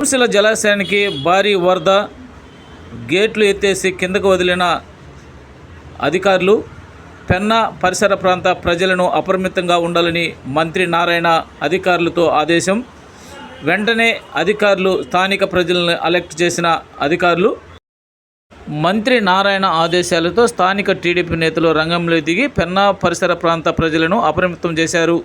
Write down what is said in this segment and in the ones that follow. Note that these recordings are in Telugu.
కుర్శిల జలాశయానికి భారీ వరద గేట్లు ఎత్తేసి కిందకు వదిలిన అధికారులు పెన్నా పరిసర ప్రాంత ప్రజలను అప్రమత్తంగా ఉండాలని మంత్రి నారాయణ అధికారులతో ఆదేశం. వెంటనే అధికారులు స్థానిక ప్రజలను అలెక్ట్ చేసిన అధికారులు మంత్రి నారాయణ ఆదేశాలతో స్థానిక టీడీపీ నేతలు రంగంలో దిగి పెన్నా పరిసర ప్రాంత ప్రజలను అప్రమత్తం చేశారు.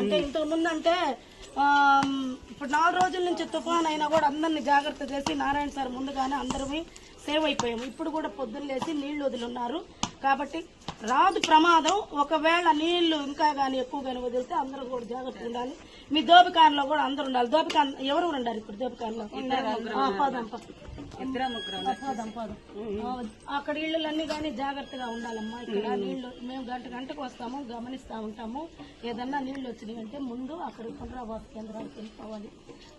అంటే ఇంతకు ముందు అంటే ఆ, ఇప్పుడు నాలుగు రోజుల నుంచి తుఫాన్ అయినా కూడా అందరిని జాగ్రత్త చేసి నారాయణ సార్ ముందుగానే అందరమే సేవ్ అయిపోయాము. ఇప్పుడు కూడా పొద్దున్న లేసి నీళ్ళు వదిలిన్నారు కాబట్టి రాదు ప్రమాదం. ఒకవేళ నీళ్ళు ఇంకా గానీ ఎక్కువ గానీ వదిలితే అందరూ కూడా జాగ్రత్తగా ఉండాలి. మీ దోపికాన్లో కూడా అందరూ ఉండాలి. దోపికాన్ ఎవరు ఉండాలి ఇప్పుడు దోపికాన్లో? అక్కడ ఇళ్ళలన్నీ కానీ జాగ్రత్తగా ఉండాలమ్మా. ఇక్కడ నీళ్ళు మేము గంట గంటకు వస్తాము గమనిస్తా ఉంటాము. ఏదన్నా నీళ్ళు వచ్చినాయి అంటే ముందు అక్కడ పునరావాస కేంద్రానికి వెళ్ళిపోవాలి.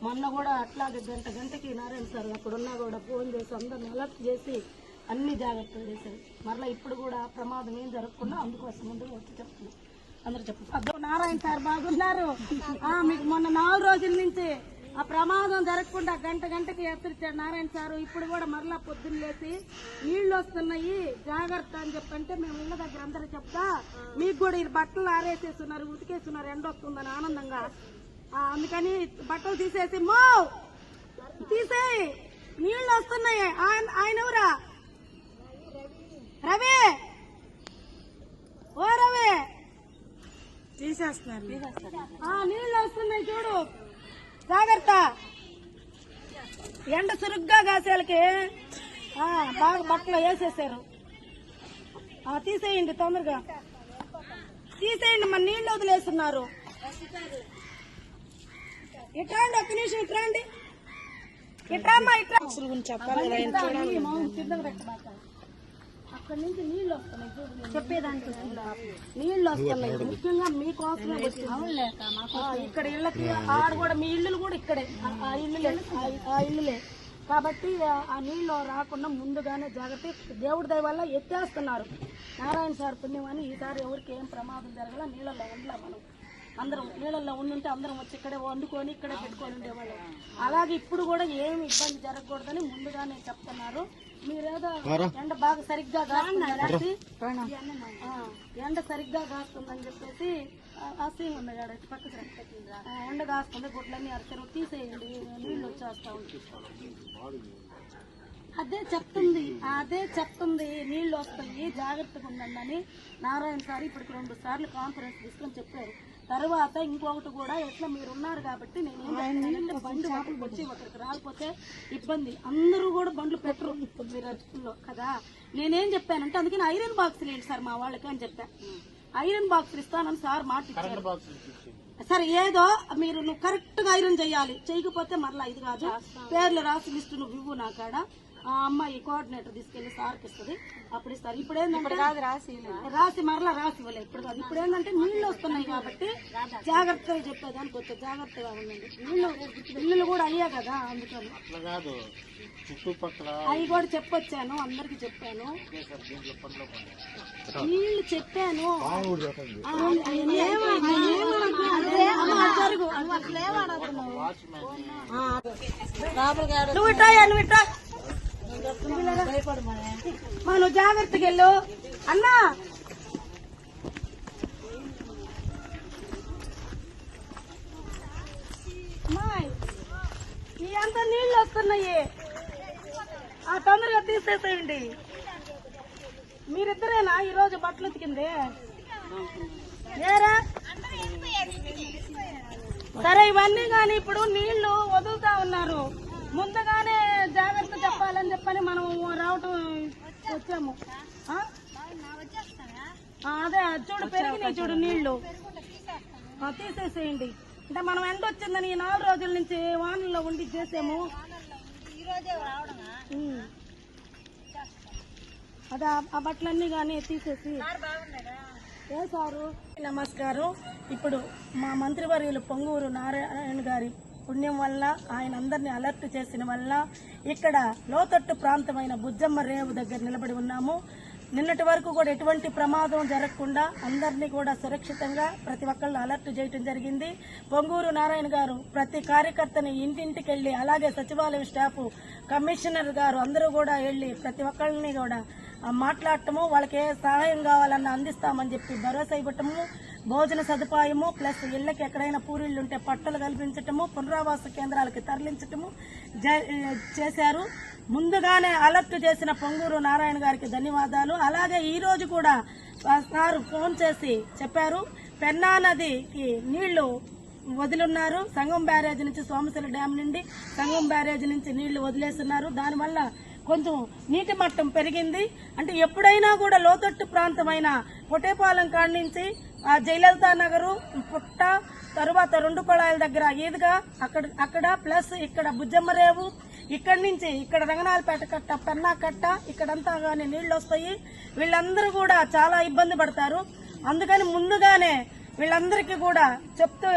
మొన్న కూడా అట్లాగే గంట గంటకి నారాయణ సార్ అక్కడ ఉన్నా కూడా ఫోన్ చేసి అందరిని అలర్ట్ చేసి అన్ని జాగ్రత్తలు చేశారు. మరలా ఇప్పుడు కూడా ప్రమాదం ఏం జరగకుండా అందుకోసం ముందు వచ్చి చెప్తున్నాం. అందరూ చెప్పు. అబ్బో, నారాయణ సార్ బాగున్నారు. మీకు మొన్న నాలుగు రోజుల నుంచి ఆ ప్రమాదం జరగకుండా గంట గంటకి హెచ్చరించాడు నారాయణ సారు. ఇప్పుడు కూడా మరలా పొద్దున్న లేసి నీళ్ళు వస్తున్నాయి. జాగ్రత్త అని చెప్పంటే మేము ఇళ్ళ దగ్గర అందరూ చెప్తా మీకు కూడా ఈ బట్టలు ఆరేసేస్తున్నారు ఉతికేస్తున్నారు ఎండ వస్తుందని ఆనందంగా. అందుకని బట్టలు తీసేసి మో తీసేయి. నీళ్ళు వస్తున్నాయి. ఆయన ఆయన ఎవరా? రవి! ఓ రవి! తీసేస్తున్నారు. ఆ, నీళ్ళు వస్తున్నాయి చూడు. జాగ్రత్త. ఎండ చురుగ్గా కాసేలకి బాగా బట్టలు వేసేసారు. తీసేయండి తొందరగా. తీసేయండి మన నీళ్ళు వదిలేస్తున్నారు. ఇట్రాండి ఒక్క నిమిషం ఇట్రాండి ఇట్రామ్మా ఇట్రా చెప్పాలి అక్కడ నుంచి నీళ్ళు వస్తున్నాయి చూడు చెప్పేదానికి నీళ్ళు వస్తున్నాయి. ముఖ్యంగా మీకోసమే వచ్చింది. ఇక్కడ ఇళ్ళకి ఆడ కూడా మీ ఇల్లులు కూడా ఇక్కడే. ఆ- ఇల్లులే ఆ- ఇల్లులే. కాబట్టి ఆ- ఆ నీళ్ళు రాకుండా ముందుగానే జాగ్రత్త. దేవుడి దయ వల్ల ఎత్తేస్తున్నారు. నారాయణ సార్ పుణ్యం అని ఈసారి ఎవరికి ఏం ప్రమాదం జరగల నీళ్ళల్లో ఉండలే మనం. అందరం నీళ్ళల్లో ఉండుంటే అందరం వచ్చి ఇక్కడే వండుకొని ఇక్కడే పెట్టుకొని ఉండేవాళ్ళం. అలాగే ఇప్పుడు కూడా ఏమి ఇబ్బంది జరగకూడదని ముందుగానే చెప్తున్నారు. మీరేదో ఎండ బాగా సరిగ్గా కాస్తుంది? ఎండ సరిగ్గా కాస్తుందని చెప్పేసి సీన్ ఉంది కాడ పక్కకి ఎండ కాస్తుంది గుడ్లన్నీ అరచరు తీసేయండి నీళ్ళు వచ్చేస్తా ఉంటాయి. అదే చెప్తుంది అదే చెప్తుంది. నీళ్ళు వస్తాయి జాగ్రత్తగా ఉండండి అని నారాయణ సార్ ఇప్పటికి రెండు సార్లు కాన్ఫరెన్స్ తీసుకొని చెప్పారు. తర్వాత ఇంకొకటి కూడా ఎట్లా మీరు ఉన్నారు కాబట్టి నేను ఏం చెప్తున్నానంటే బండి ఒకరికి వచ్చి ఒకరికి రాకపోతే ఇబ్బంది. అందరూ కూడా బండ్లు పెట్టరు మీరు అటుకుల్లో కదా. నేనేం చెప్పానంటే అందుకని ఐరన్ బాక్స్ లేండి సార్ మా వాళ్ళకి అని చెప్పా. ఐరన్ బాక్స్ ఇస్తానని సార్ మాట ఇచ్చారు. సరే ఏదో మీరు నువ్వు కరెక్ట్గా ఐరన్ చేయాలి. చేయకపోతే మరలా ఇది కాదు. పేర్లు రాసి లిస్టు నువ్వు ఇవ్వు నా కాడ. ఆ అమ్మాయి కోఆర్డినేటర్ తీసుకెళ్ళి సార్కి ఇస్తుంది అప్పుడు ఇస్తారు ఇప్పుడు ఏంటంటే రాసి రాసి మరలా రాసి ఇవ్వలేదు ఇప్పుడు కాదు ఇప్పుడు ఏంటంటే నీళ్ళు వస్తున్నాయి కాబట్టి జాగ్రత్తగా చెప్పేదానికి వచ్చే జాగ్రత్తగా ఉండండి నీళ్ళు ఇల్లులు కూడా అయ్యా కదా అందుకని అట్లా కాదు చుట్టుపక్కల అవి కూడా చెప్పొచ్చాను అందరికి చెప్పాను నీళ్ళు చెప్పాను నువ్వు ఇట్టా నువ్వు ఇట్టా మా నువ్వు జాగ్రత్తగా వెళ్ళు. అన్నా! అంత నీళ్ళు వస్తున్నాయి. ఆ తొందరగా తీసేసేయండి. మీరిద్దరేనా? ఈ రోజు బట్టలు ఉతికింది. ఏరా? సరే ఇవన్నీ కానీ ఇప్పుడు నీళ్ళు వదులుతా ఉన్నారు. ముందుగానే జాగ్రత్త చెప్పాలని చెప్పని మనం రావటం వచ్చాము. అదే చూడు పెరిగినాయి చూడు నీళ్ళు. తీసేసేయండి. అంటే మనం ఎండ వచ్చిందని ఈ నాలుగు రోజుల నుంచి వానల్లో ఉండి చేసాము. అదే ఆ- ఆ బట్టలన్నీ కానీ తీసేసి. ఏ సారు? నమస్కారం. ఇప్పుడు మా మంత్రివర్యులు పొంగూరు నారాయణ గారి పుణ్యం వల్ల ఆయన అందరినీ అలర్ట్ చేసిన వల్ల ఇక్కడ లోతట్టు ప్రాంతమైన బుజ్జమ్మ రేవు దగ్గర నిలబడి ఉన్నాము. నిన్నటి వరకు కూడా ఎటువంటి ప్రమాదం జరగకుండా అందరినీ కూడా సురక్షితంగా ప్రతి ఒక్కళ్ళు అలర్ట్ చేయడం జరిగింది. పొంగూరు నారాయణ గారు ప్రతి కార్యకర్తని ఇంటింటికి వెళ్ళి అలాగే సచివాలయం స్టాఫ్ కమిషనర్ గారు అందరూ కూడా వెళ్ళి ప్రతి ఒక్కళ్ళని కూడా మాట్లాడటము వాళ్ళకి ఏ సహాయం కావాలన్నా అందిస్తామని చెప్పి భరోసా ఇవ్వటము భోజన సదుపాయము ప్లస్ ఇళ్ళకి ఎక్కడైనా పూరిళ్ళుంటే పట్టలు కల్పించటము పునరావాస కేంద్రాలకి తరలించటము జ- చేశారు. ముందుగానే అలర్ట్ చేసిన పొంగూరు నారాయణ గారికి ధన్యవాదాలు. అలాగే ఈ రోజు కూడా సార్ ఫోన్ చేసి చెప్పారు పెన్నా నదికి నీళ్ళు వదిలున్నారు. సంగం బ్యారేజ్ నుంచి సోమశిల డ్యామ్ నుండి సంగం బ్యారేజ్ నుంచి నీళ్ళు వదిలేస్తున్నారు. దానివల్ల కొంచెం నీటి మట్టం పెరిగింది. అంటే ఎప్పుడైనా కూడా లోతట్టు ప్రాంతమైన పొటేపాలెం కాడి నుంచి ఆ జయలలిత నగరు పుట్ట తరువాత రెండు కొళాయిల దగ్గర ఈదుగా అక్కడ అక్కడ ప్లస్ ఇక్కడ బుజ్జమ్మరేవు ఇక్కడి నుంచి ఇక్కడ రంగనాలపేట కట్ట పెన్నా కట్ట ఇక్కడంతా కానీ నీళ్ళు వస్తాయి వీళ్ళందరూ కూడా చాలా ఇబ్బంది పడతారు. అందుకని ముందుగానే వీళ్ళందరికీ కూడా చెప్తూ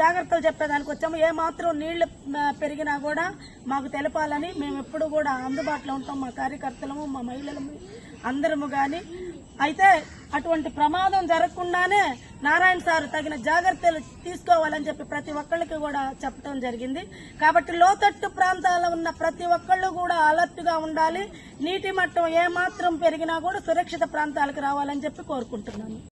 జాగ్రత్తలు చెప్పేదానికి వచ్చాము. ఏ మాత్రం నీళ్ళు పెరిగినా కూడా మాకు తెలపాలని మేము ఎప్పుడు కూడా అందుబాటులో ఉంటాం. మా కార్యకర్తలము మా మహిళలము అందరము కానీ అయితే అటువంటి ప్రమాదం జరగకుండానే నారాయణ సార్ తగిన జాగ్రత్తలు తీసుకోవాలని చెప్పి ప్రతి ఒక్కళ్ళకి కూడా చెప్పడం జరిగింది. కాబట్టి లోతట్టు ప్రాంతాల్లో ఉన్న ప్రతి ఒక్కళ్ళు కూడా అలర్ట్గా ఉండాలి. నీటి మట్టం ఏమాత్రం పెరిగినా కూడా సురక్షిత ప్రాంతాలకు రావాలని చెప్పి కోరుకుంటున్నాను.